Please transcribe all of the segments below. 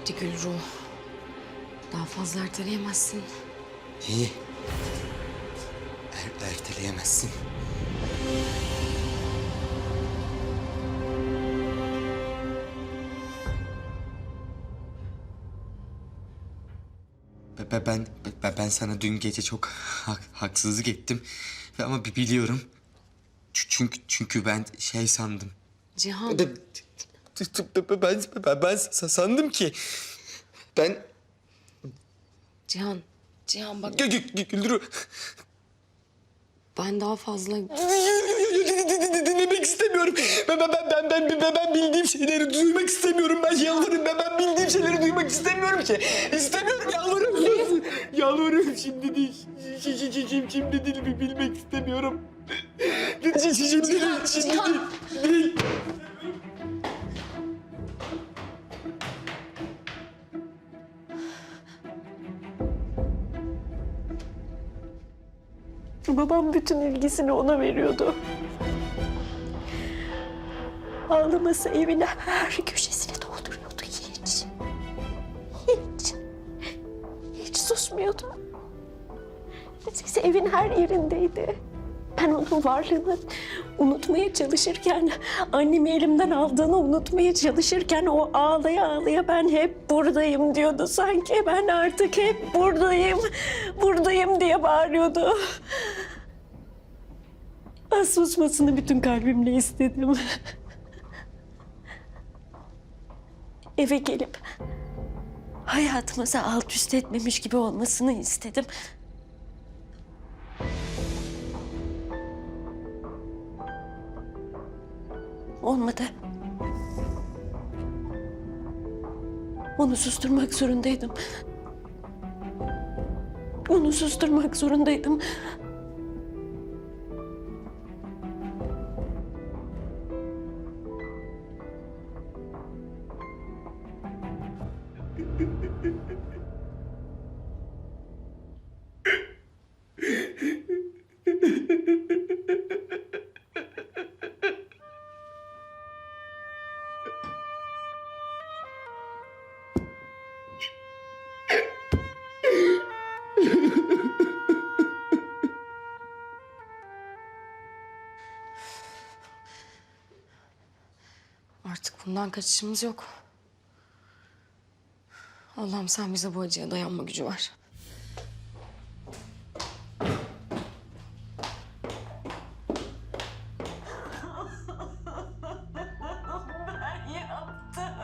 Hadi Gülru. Daha fazla erteleyemezsin. İyi. Er, erteleyemezsin. Be- be- Ben, be- ben sana dün gece çok hak- haksızlık ettim. Ve ama bi- biliyorum. Çünkü çünkü ben şey sandım. Cihan. Ben, ben, ben, ben sa- sandım ki ben Cihan. Cihan bak Gü- gü- gü- Güldürü ben daha fazla... dinlemek istemiyorum. Ben ben ben ben ben ben, bildiğim şeyleri duymak istemiyorum. Ben yalvarırım. Ben ben bildiğim şeyleri duymak istemiyorum ki. İstemiyorum yalvarırım. yalvarırım şimdi değil. Şi- şi- şi- şi- Şimdi değil bilmek istemiyorum. Şimdi değil. Şimdi değil. Şimdi değil. Değil. Babam bütün ilgisini ona veriyordu. Ağlaması evin her köşesini dolduruyordu hiç. Hiç. Hiç susmuyordu. Sesi evin her yerindeydi. Ben onun varlığını unutmaya çalışırken, annemi elimden aldığını unutmaya çalışırken o ağlaya ağlaya ben hep buradayım diyordu sanki. Ben artık hep buradayım, buradayım diye bağırıyordu. Ben susmasını bütün kalbimle istedim. Eve gelip hayatımızı alt üst etmemiş gibi olmasını istedim. Olmadı. Onu susturmak zorundaydım. Onu susturmak zorundaydım. Bundan kaçışımız yok. Allah'ım sen bize bu acıya dayanma gücü ver. Ben yaptım.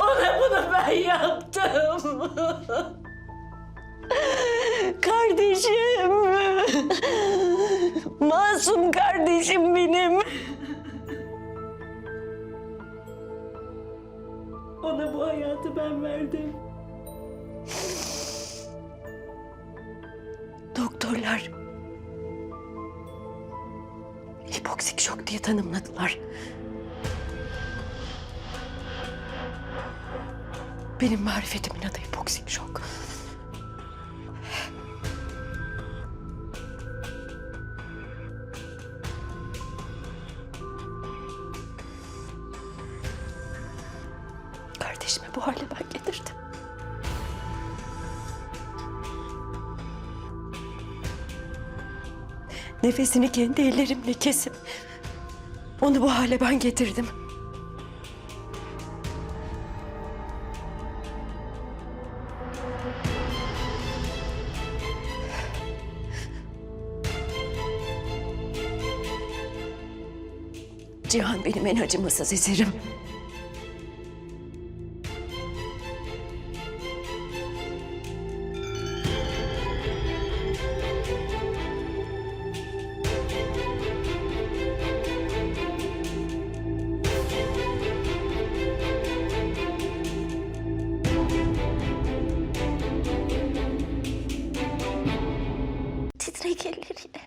Ona bunu ben yaptım. Kardeşim. Masum kardeşim benim. Ona bu hayatı ben verdim. Doktorlar hipoksik şok diye tanımladılar. Benim marifetimin adı hipoksik şok. Kardeşimi bu hale ben getirdim. Nefesini kendi ellerimle kesip onu bu hale ben getirdim. Cihan benim en acımasız eserim. Titrek elleriyle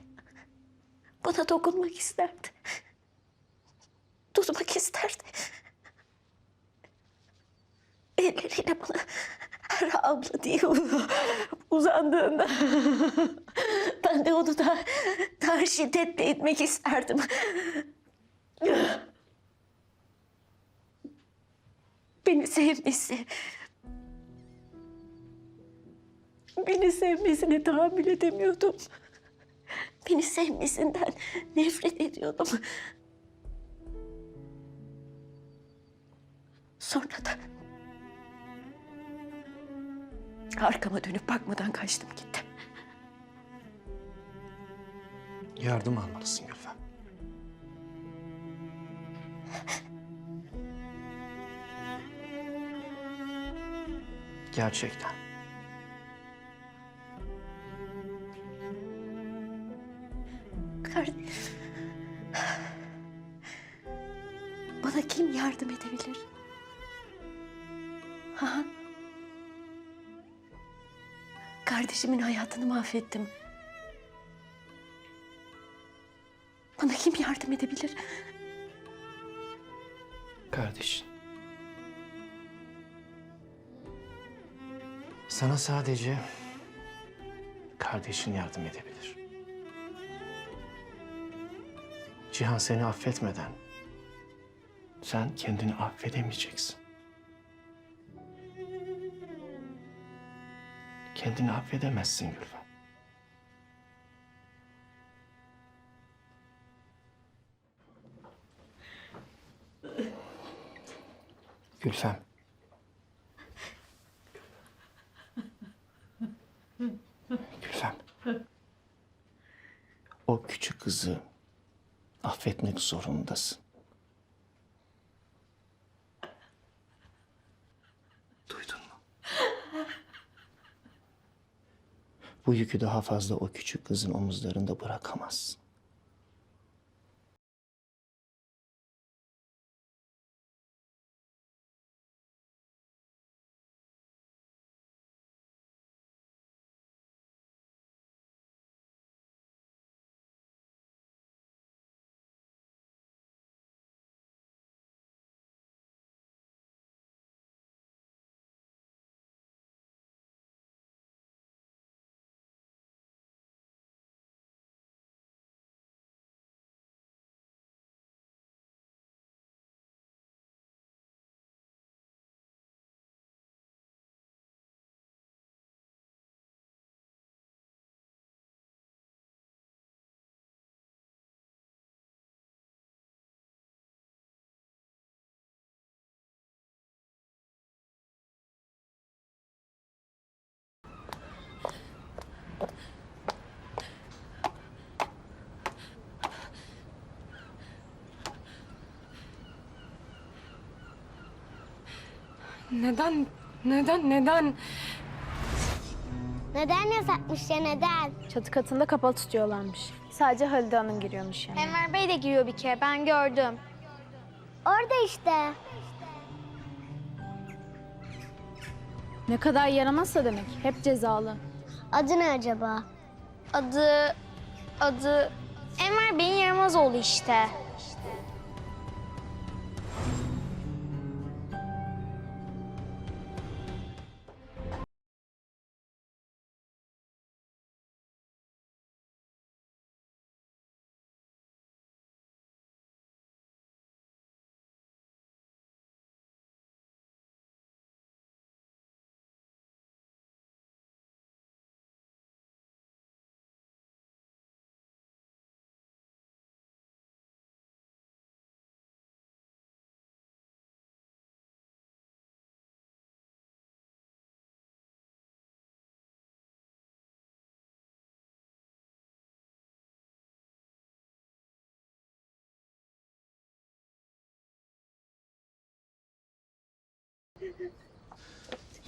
bana dokunmak isterdi. Tutmak isterdi. Elleriyle bana her abla diye uzandığında ben de onu da daha şiddetle etmek isterdim. Beni sevmesi. Beni sevmesine tahammül edemiyordum. Beni sevmesinden nefret ediyordum. Sonra da arkama dönüp bakmadan kaçtım gittim. Yardım almalısın Gülfem. Gerçekten. Ha? Kardeşimin hayatını mahvettim. Bana kim yardım edebilir? Kardeşin. Sana sadece kardeşin yardım edebilir. Cihan seni affetmeden sen kendini affedemeyeceksin. Kendini affedemezsin Gülfem. Gülfem. Gülfem. O küçük kızı affetmek zorundasın. Duydun mu? Bu yükü daha fazla o küçük kızın omuzlarında bırakamazsın. Neden? Neden? Neden? Neden yasakmış ya neden? Çatı katında kapalı tutuyorlarmış. Sadece Halide Hanım giriyormuş yani. Enver Bey de giriyor bir kere ben gördüm. Orada işte. Ne kadar yaramazsa demek. Hep cezalı. Adı ne acaba? Adı... Adı... Enver Bey'in yaramaz oğlu işte.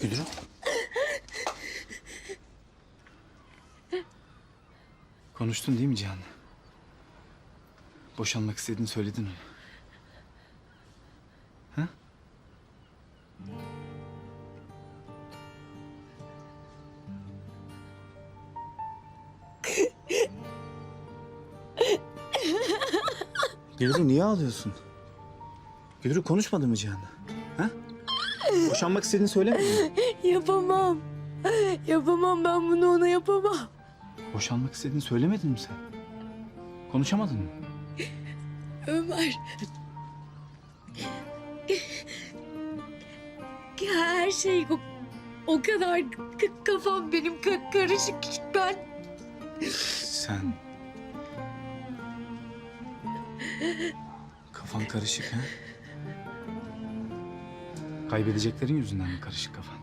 Gülürüm. Konuştun değil mi Cihan'la? Boşanmak istediğini söyledin mi? Ha? Gülürüm niye ağlıyorsun? Gülürüm konuşmadı mı Cihan'la? Ha? Boşanmak istediğini söylemedin mi? Yapamam. Yapamam ben bunu ona yapamam. Boşanmak istediğini söylemedin mi sen? Konuşamadın mı? Ömer. her şey o, o kadar k- kafam benim ka- karışık ki ben Sen... Kafan karışık ha? Kaybedeceklerin yüzünden mi karışık kafan?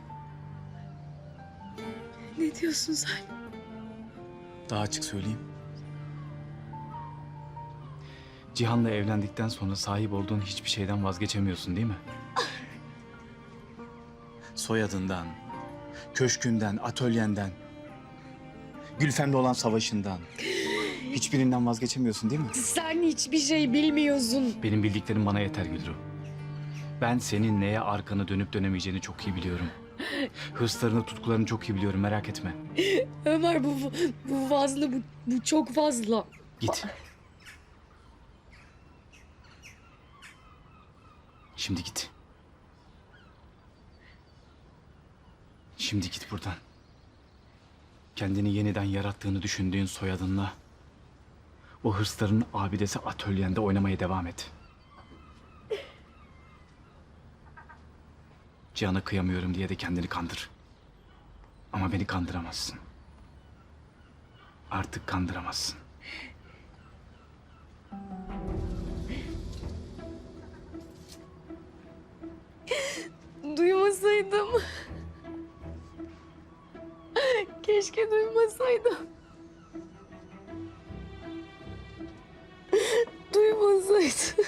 ne diyorsun sen? Daha açık söyleyeyim. Cihan'la evlendikten sonra sahip olduğun hiçbir şeyden vazgeçemiyorsun değil mi? Soyadından, köşkünden, atölyenden, Gülfem'le olan savaşından. Hiçbirinden vazgeçemiyorsun değil mi? Sen hiçbir şey bilmiyorsun. Benim bildiklerim bana yeter Gülru. Ben senin neye arkanı dönüp dönemeyeceğini çok iyi biliyorum. Hırslarını, tutkularını çok iyi biliyorum merak etme. Ömer bu bu fazla bu, bu çok fazla. Git. Şimdi git. Şimdi git buradan. Kendini yeniden yarattığını düşündüğün soyadınla o hırsların abidesi atölyende oynamaya devam et. Cihan'a kıyamıyorum diye de kendini kandır. Ama beni kandıramazsın. Artık kandıramazsın. Duymasaydım. Keşke duymasaydım. Duymasaydım.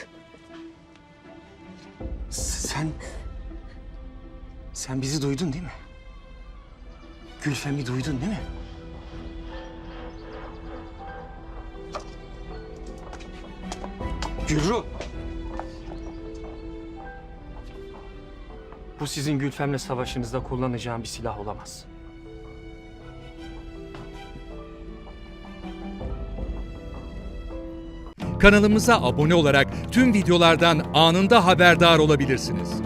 Sen... Sen bizi duydun değil mi? Gülfem'i duydun değil mi? Gülru! Bu sizin Gülfem'le savaşınızda kullanacağım bir silah olamaz. Kanalımıza abone olarak tüm videolardan anında haberdar olabilirsiniz.